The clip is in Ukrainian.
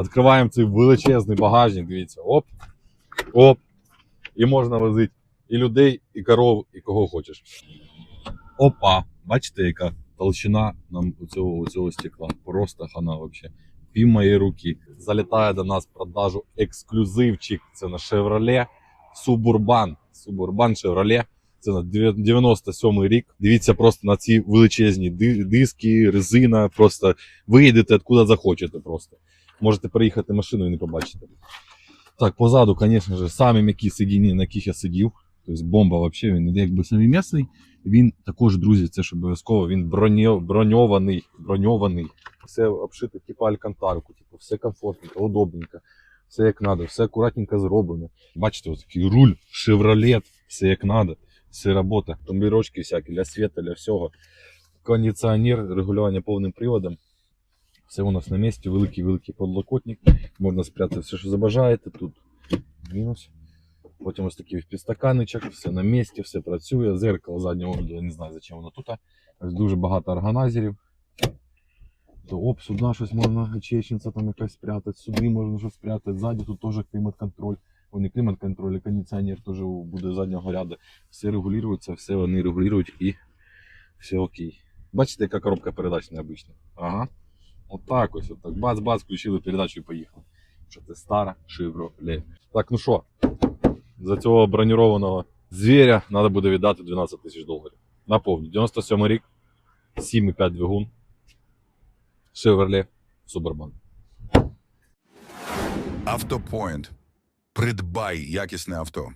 Відкриваємо цей величезний багажник, дивіться, оп, оп. І можна возити і людей, і коров, і кого хочеш. Опа! Бачите, яка толщина нам у цього, у цього стекла. Просто хана вообще. Пів моєї руки. Залітає до нас в продажу ексклюзивчик. Це на Chevrolet Suburban. Suburban Chevrolet. Це на 97 рік. Дивіться просто на ці величезні диски, резина. Просто виїдете откуда захочете просто. Можете переїхати машину і не побачите. Так, позаду, звісно ж, самі м'які сидіння, на яких я сидів. Тобто бомба взагалі, він якби самімісний. Він також, друзі, це ж обов'язково, він броньований, броньований. Все обшите, типу алькантарку, типу, все комфортненько, удобненько, все як треба, все акуратненько зроблено. Бачите, ось такий руль, шевролет, все як треба, все робота. Тумбірочки всякі для світу, для всього. Кондиціонер, регулювання повним приводом. Все у нас на місці, великий-великий подлокотник. Можна спрятати все, що забажаєте. Тут мінус. Потім ось такий підстаканничок, все на місці, все працює. Зеркало заднього я не знаю, зачем воно тут. Ось дуже багато органайзерів. То оп, сюди щось можна, очечниця там якась спрятати, сюди можна щось спрятати, ззаді тут теж клімат-контроль. О, не клімат-контроль, а кондиціонер теж буде заднього ряду. Все регулюється, все вони регулюють і все окей. Бачите, яка коробка передач необычна? Ага. Отак ось, отак. Бац-бац, включили передачу і поїхали. Що це стара Chevrolet. Так, ну що, за цього бронірованого звіря треба буде віддати 12 тисяч доларів. Наповню, 97 рік, 7,5 двигун, Chevrolet Suburban. Автопоінт. Придбай якісне авто.